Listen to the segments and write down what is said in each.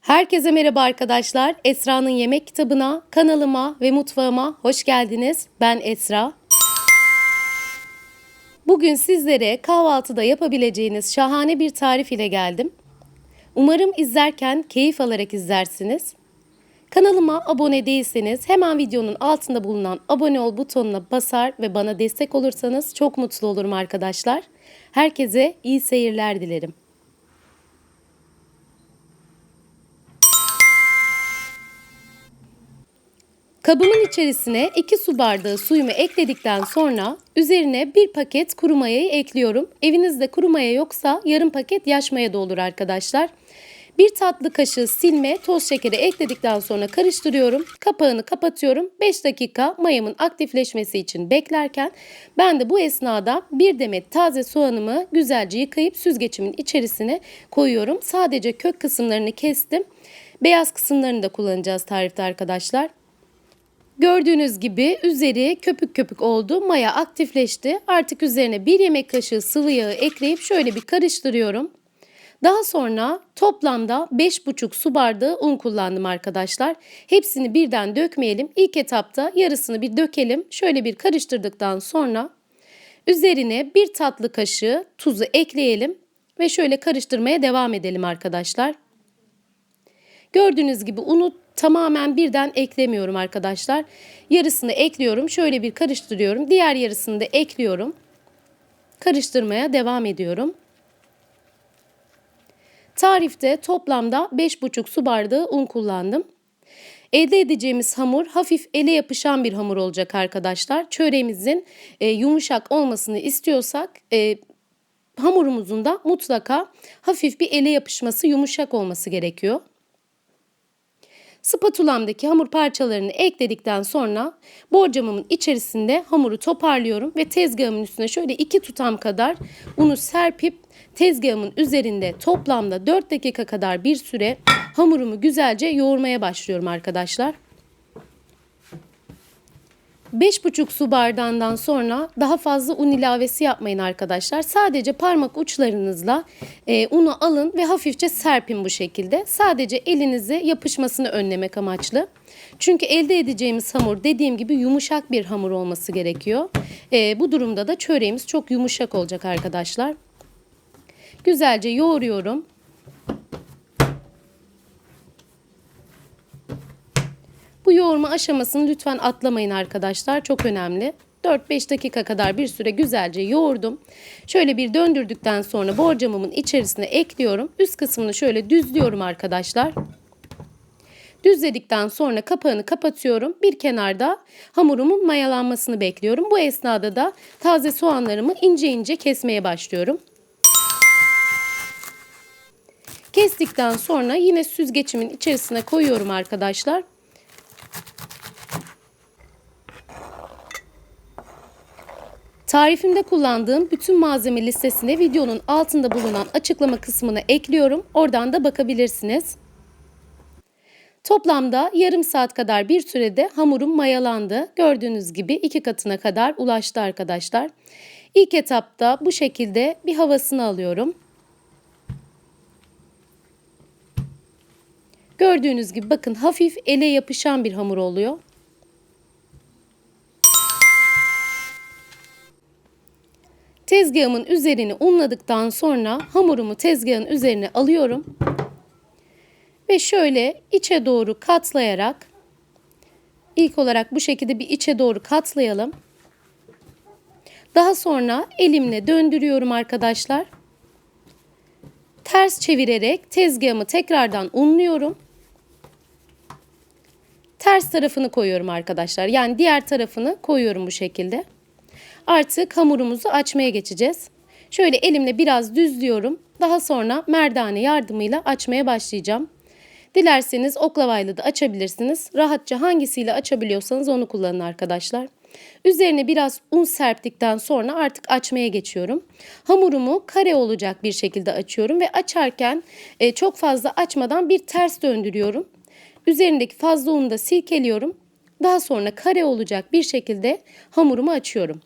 Herkese merhaba arkadaşlar. Esra'nın yemek kitabına, kanalıma ve mutfağıma hoş geldiniz. Ben Esra. Bugün sizlere kahvaltıda yapabileceğiniz şahane bir tarif ile geldim. Umarım izlerken keyif alarak izlersiniz. Kanalıma abone değilseniz hemen videonun altında bulunan abone ol butonuna basar ve bana destek olursanız çok mutlu olurum arkadaşlar. Herkese iyi seyirler dilerim. Kabımın içerisine 2 su bardağı suyumu ekledikten sonra üzerine bir paket kuru mayayı ekliyorum. Evinizde kuru maya yoksa yarım paket yaş maya da olur arkadaşlar. Bir tatlı kaşığı silme, toz şekeri ekledikten sonra karıştırıyorum. Kapağını kapatıyorum. 5 dakika mayamın aktifleşmesi için beklerken ben de bu esnada bir demet taze soğanımı güzelce yıkayıp süzgecimin içerisine koyuyorum. Sadece kök kısımlarını kestim. Beyaz kısımlarını da kullanacağız tarifte arkadaşlar. Gördüğünüz gibi üzeri köpük köpük oldu. Maya aktifleşti. Artık üzerine bir yemek kaşığı sıvı yağı ekleyip şöyle bir karıştırıyorum. Daha sonra toplamda 5,5 su bardağı un kullandım arkadaşlar. Hepsini birden dökmeyelim. İlk etapta yarısını bir dökelim. Şöyle bir karıştırdıktan sonra üzerine bir tatlı kaşığı tuzu ekleyelim ve şöyle karıştırmaya devam edelim arkadaşlar. Gördüğünüz gibi unu tamamen birden eklemiyorum arkadaşlar. Yarısını ekliyorum. Şöyle bir karıştırıyorum. Diğer yarısını da ekliyorum. Karıştırmaya devam ediyorum. Tarifte toplamda 5,5 su bardağı un kullandım. Elde edeceğimiz hamur hafif ele yapışan bir hamur olacak arkadaşlar. Çöreğimizin e, yumuşak olmasını istiyorsak e, hamurumuzun da mutlaka hafif bir ele yapışması yumuşak olması gerekiyor. Spatulamdaki hamur parçalarını ekledikten sonra borcamımın içerisinde hamuru toparlıyorum ve tezgahımın üstüne şöyle iki tutam kadar unu serpip tezgahımın üzerinde toplamda 4 dakika kadar bir süre hamurumu güzelce yoğurmaya başlıyorum arkadaşlar. 5,5 su bardağından sonra daha fazla un ilavesi yapmayın arkadaşlar. Sadece parmak uçlarınızla e, unu alın ve hafifçe serpin bu şekilde. Sadece elinize yapışmasını önlemek amaçlı. Çünkü elde edeceğimiz hamur dediğim gibi yumuşak bir hamur olması gerekiyor. E, bu durumda da çöreğimiz çok yumuşak olacak arkadaşlar. Güzelce yoğuruyorum. Bu yoğurma aşamasını lütfen atlamayın arkadaşlar. Çok önemli. 4-5 dakika kadar bir süre güzelce yoğurdum. Şöyle bir döndürdükten sonra borcamımın içerisine ekliyorum. Üst kısmını şöyle düzlüyorum arkadaşlar. Düzledikten sonra kapağını kapatıyorum. Bir kenarda hamurumun mayalanmasını bekliyorum. Bu esnada da taze soğanlarımı ince ince kesmeye başlıyorum. Kestikten sonra yine süzgecimin içerisine koyuyorum arkadaşlar. Tarifimde kullandığım bütün malzeme listesini videonun altında bulunan açıklama kısmına ekliyorum. Oradan da bakabilirsiniz. Toplamda yarım saat kadar bir sürede hamurum mayalandı. Gördüğünüz gibi iki katına kadar ulaştı arkadaşlar. İlk etapta bu şekilde bir havasını alıyorum. Gördüğünüz gibi bakın hafif ele yapışan bir hamur oluyor. Tezgahımın üzerini unladıktan sonra hamurumu tezgahın üzerine alıyorum. Ve şöyle içe doğru katlayarak ilk olarak bu şekilde bir içe doğru katlayalım. Daha sonra elimle döndürüyorum arkadaşlar. Ters çevirerek tezgahımı tekrardan unluyorum. Ters tarafını koyuyorum arkadaşlar. Yani diğer tarafını koyuyorum bu şekilde. Artık hamurumuzu açmaya geçeceğiz. Şöyle elimle biraz düzlüyorum. Daha sonra merdane yardımıyla açmaya başlayacağım. Dilerseniz oklavayla da açabilirsiniz. Rahatça hangisiyle açabiliyorsanız onu kullanın arkadaşlar. Üzerine biraz un serptikten sonra artık açmaya geçiyorum. Hamurumu kare olacak bir şekilde açıyorum ve açarken e, çok fazla açmadan bir ters döndürüyorum. Üzerindeki fazla unu da silkeliyorum. Daha sonra kare olacak bir şekilde hamurumu açıyorum.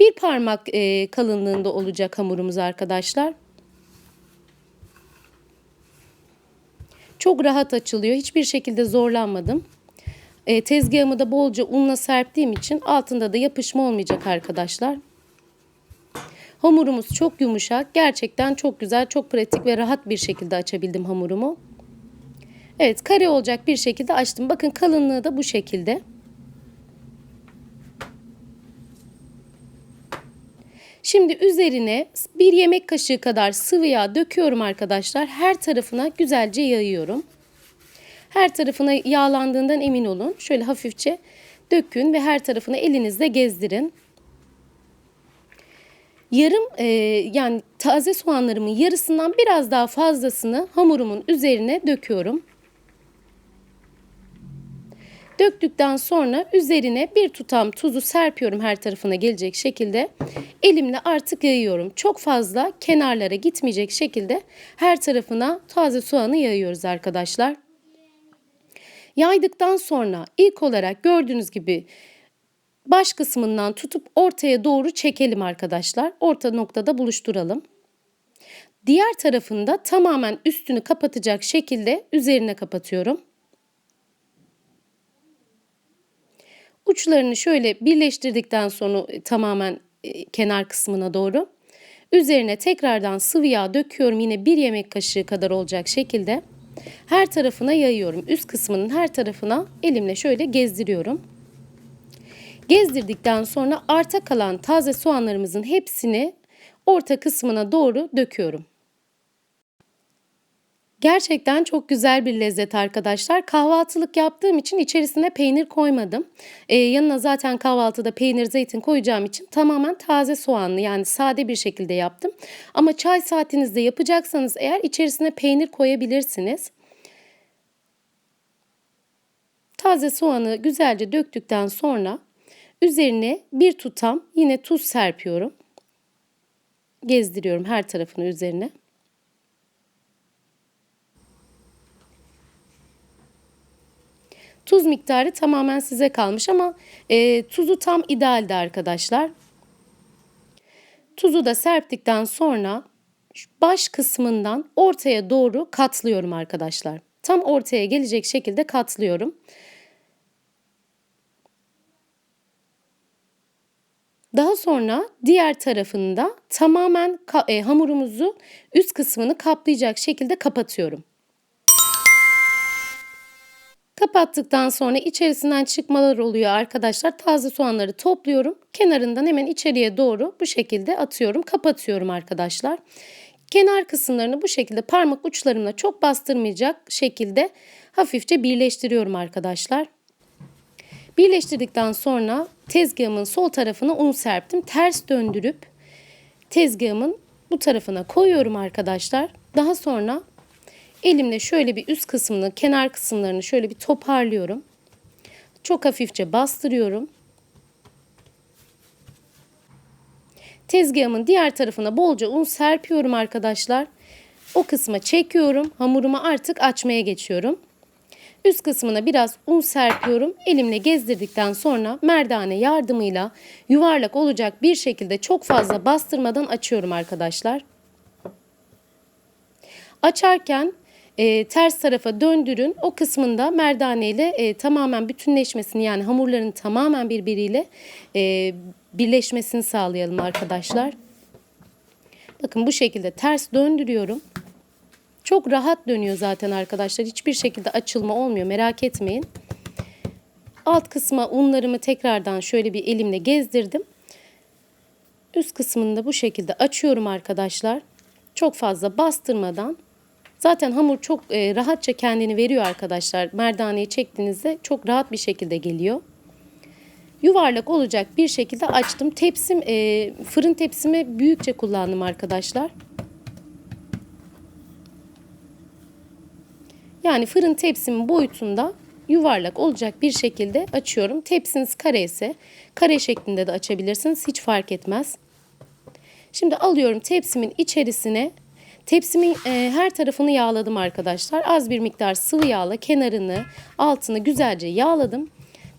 Bir parmak e, kalınlığında olacak hamurumuz arkadaşlar. Çok rahat açılıyor. Hiçbir şekilde zorlanmadım. E, tezgahımı da bolca unla serptiğim için altında da yapışma olmayacak arkadaşlar. Hamurumuz çok yumuşak. Gerçekten çok güzel, çok pratik ve rahat bir şekilde açabildim hamurumu. Evet kare olacak bir şekilde açtım. Bakın kalınlığı da bu şekilde. Şimdi üzerine bir yemek kaşığı kadar sıvı yağ döküyorum arkadaşlar. Her tarafına güzelce yayıyorum. Her tarafına yağlandığından emin olun. Şöyle hafifçe dökün ve her tarafına elinizle gezdirin. Yarım e, yani taze soğanlarımın yarısından biraz daha fazlasını hamurumun üzerine döküyorum. Döktükten sonra üzerine bir tutam tuzu serpiyorum her tarafına gelecek şekilde. Elimle artık yayıyorum. Çok fazla kenarlara gitmeyecek şekilde her tarafına taze soğanı yayıyoruz arkadaşlar. Yaydıktan sonra ilk olarak gördüğünüz gibi baş kısmından tutup ortaya doğru çekelim arkadaşlar. Orta noktada buluşturalım. Diğer tarafında tamamen üstünü kapatacak şekilde üzerine kapatıyorum. Uçlarını şöyle birleştirdikten sonra e, tamamen e, kenar kısmına doğru üzerine tekrardan sıvı yağ döküyorum. Yine bir yemek kaşığı kadar olacak şekilde her tarafına yayıyorum. Üst kısmının her tarafına elimle şöyle gezdiriyorum. Gezdirdikten sonra arta kalan taze soğanlarımızın hepsini orta kısmına doğru döküyorum. Gerçekten çok güzel bir lezzet arkadaşlar. Kahvaltılık yaptığım için içerisine peynir koymadım. Ee, yanına zaten kahvaltıda peynir, zeytin koyacağım için tamamen taze soğanlı yani sade bir şekilde yaptım. Ama çay saatinizde yapacaksanız eğer içerisine peynir koyabilirsiniz. Taze soğanı güzelce döktükten sonra üzerine bir tutam yine tuz serpiyorum. Gezdiriyorum her tarafını üzerine. Tuz miktarı tamamen size kalmış ama e, tuzu tam idealdi arkadaşlar. Tuzu da serptikten sonra baş kısmından ortaya doğru katlıyorum arkadaşlar. Tam ortaya gelecek şekilde katlıyorum. Daha sonra diğer tarafında tamamen e, hamurumuzu üst kısmını kaplayacak şekilde kapatıyorum. Kapattıktan sonra içerisinden çıkmalar oluyor arkadaşlar. Taze soğanları topluyorum. Kenarından hemen içeriye doğru bu şekilde atıyorum. Kapatıyorum arkadaşlar. Kenar kısımlarını bu şekilde parmak uçlarımla çok bastırmayacak şekilde hafifçe birleştiriyorum arkadaşlar. Birleştirdikten sonra tezgahımın sol tarafına un serptim. Ters döndürüp tezgahımın bu tarafına koyuyorum arkadaşlar. Daha sonra Elimle şöyle bir üst kısmını, kenar kısımlarını şöyle bir toparlıyorum. Çok hafifçe bastırıyorum. Tezgahımın diğer tarafına bolca un serpiyorum arkadaşlar. O kısma çekiyorum. Hamurumu artık açmaya geçiyorum. Üst kısmına biraz un serpiyorum. Elimle gezdirdikten sonra merdane yardımıyla yuvarlak olacak bir şekilde çok fazla bastırmadan açıyorum arkadaşlar. Açarken e, ters tarafa döndürün. O kısmında merdane ile e, tamamen bütünleşmesini yani hamurların tamamen birbiriyle e, birleşmesini sağlayalım arkadaşlar. Bakın bu şekilde ters döndürüyorum. Çok rahat dönüyor zaten arkadaşlar. Hiçbir şekilde açılma olmuyor merak etmeyin. Alt kısma unlarımı tekrardan şöyle bir elimle gezdirdim. Üst kısmını da bu şekilde açıyorum arkadaşlar. Çok fazla bastırmadan Zaten hamur çok e, rahatça kendini veriyor arkadaşlar. Merdaneyi çektiğinizde çok rahat bir şekilde geliyor. Yuvarlak olacak bir şekilde açtım. Tepsim e, fırın tepsimi büyükçe kullandım arkadaşlar. Yani fırın tepsimin boyutunda yuvarlak olacak bir şekilde açıyorum. Tepsiniz kare ise kare şeklinde de açabilirsiniz. Hiç fark etmez. Şimdi alıyorum tepsimin içerisine Tepsimin e, her tarafını yağladım arkadaşlar. Az bir miktar sıvı yağla kenarını, altını güzelce yağladım.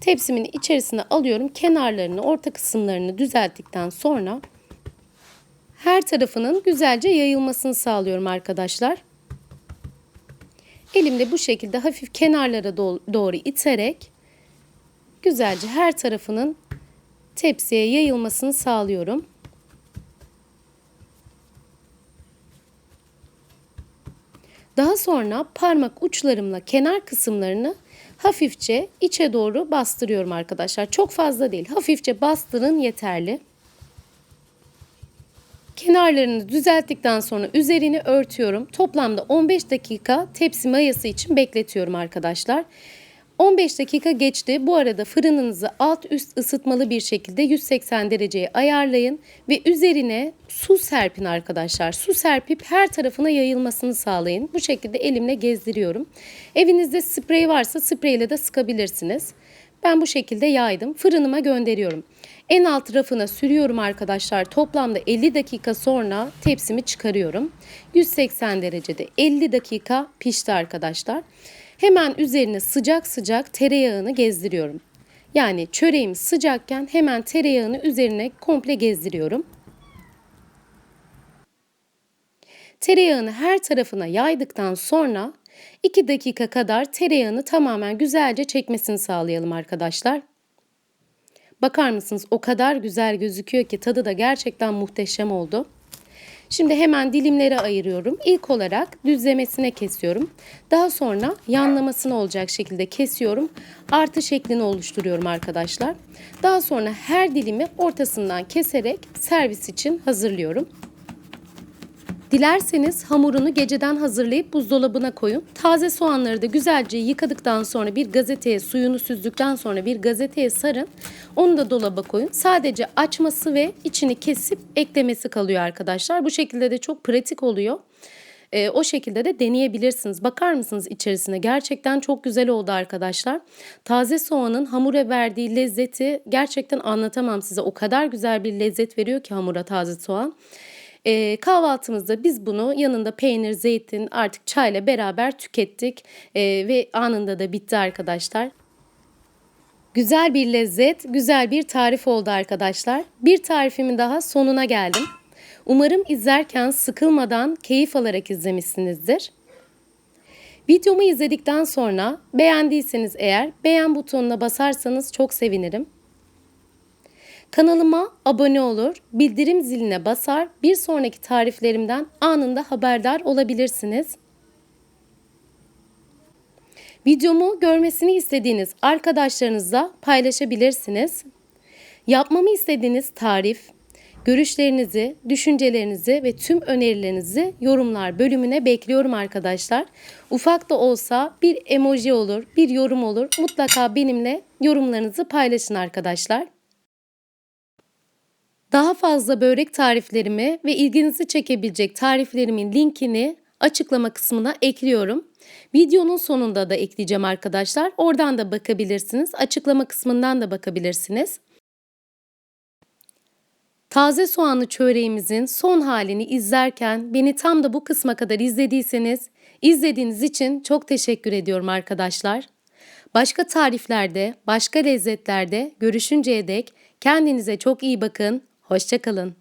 Tepsimin içerisine alıyorum. Kenarlarını, orta kısımlarını düzelttikten sonra her tarafının güzelce yayılmasını sağlıyorum arkadaşlar. Elimde bu şekilde hafif kenarlara do- doğru iterek güzelce her tarafının tepsiye yayılmasını sağlıyorum. Daha sonra parmak uçlarımla kenar kısımlarını hafifçe içe doğru bastırıyorum arkadaşlar. Çok fazla değil. Hafifçe bastırın yeterli. Kenarlarını düzelttikten sonra üzerini örtüyorum. Toplamda 15 dakika tepsi mayası için bekletiyorum arkadaşlar. 15 dakika geçti. Bu arada fırınınızı alt üst ısıtmalı bir şekilde 180 dereceye ayarlayın ve üzerine su serpin arkadaşlar. Su serpip her tarafına yayılmasını sağlayın. Bu şekilde elimle gezdiriyorum. Evinizde sprey varsa spreyle de sıkabilirsiniz. Ben bu şekilde yaydım. Fırınıma gönderiyorum. En alt rafına sürüyorum arkadaşlar. Toplamda 50 dakika sonra tepsimi çıkarıyorum. 180 derecede 50 dakika pişti arkadaşlar. Hemen üzerine sıcak sıcak tereyağını gezdiriyorum. Yani çöreğim sıcakken hemen tereyağını üzerine komple gezdiriyorum. Tereyağını her tarafına yaydıktan sonra 2 dakika kadar tereyağını tamamen güzelce çekmesini sağlayalım arkadaşlar. Bakar mısınız o kadar güzel gözüküyor ki tadı da gerçekten muhteşem oldu. Şimdi hemen dilimlere ayırıyorum. İlk olarak düzlemesine kesiyorum. Daha sonra yanlamasını olacak şekilde kesiyorum. Artı şeklini oluşturuyorum arkadaşlar. Daha sonra her dilimi ortasından keserek servis için hazırlıyorum. Dilerseniz hamurunu geceden hazırlayıp buzdolabına koyun. Taze soğanları da güzelce yıkadıktan sonra bir gazeteye suyunu süzdükten sonra bir gazeteye sarın. Onu da dolaba koyun. Sadece açması ve içini kesip eklemesi kalıyor arkadaşlar. Bu şekilde de çok pratik oluyor. E, o şekilde de deneyebilirsiniz. Bakar mısınız içerisine? Gerçekten çok güzel oldu arkadaşlar. Taze soğanın hamura verdiği lezzeti gerçekten anlatamam size. O kadar güzel bir lezzet veriyor ki hamura taze soğan. E, kahvaltımızda biz bunu yanında peynir, zeytin artık çayla beraber tükettik e, ve anında da bitti arkadaşlar. Güzel bir lezzet, güzel bir tarif oldu arkadaşlar. Bir tarifimin daha sonuna geldim. Umarım izlerken sıkılmadan keyif alarak izlemişsinizdir. Videomu izledikten sonra beğendiyseniz eğer beğen butonuna basarsanız çok sevinirim. Kanalıma abone olur, bildirim ziline basar, bir sonraki tariflerimden anında haberdar olabilirsiniz. Videomu görmesini istediğiniz arkadaşlarınızla paylaşabilirsiniz. Yapmamı istediğiniz tarif, görüşlerinizi, düşüncelerinizi ve tüm önerilerinizi yorumlar bölümüne bekliyorum arkadaşlar. Ufak da olsa bir emoji olur, bir yorum olur. Mutlaka benimle yorumlarınızı paylaşın arkadaşlar. Daha fazla börek tariflerimi ve ilginizi çekebilecek tariflerimin linkini açıklama kısmına ekliyorum. Videonun sonunda da ekleyeceğim arkadaşlar. Oradan da bakabilirsiniz. Açıklama kısmından da bakabilirsiniz. Taze soğanlı çöreğimizin son halini izlerken beni tam da bu kısma kadar izlediyseniz izlediğiniz için çok teşekkür ediyorum arkadaşlar. Başka tariflerde, başka lezzetlerde görüşünceye dek kendinize çok iyi bakın. Hoşçakalın.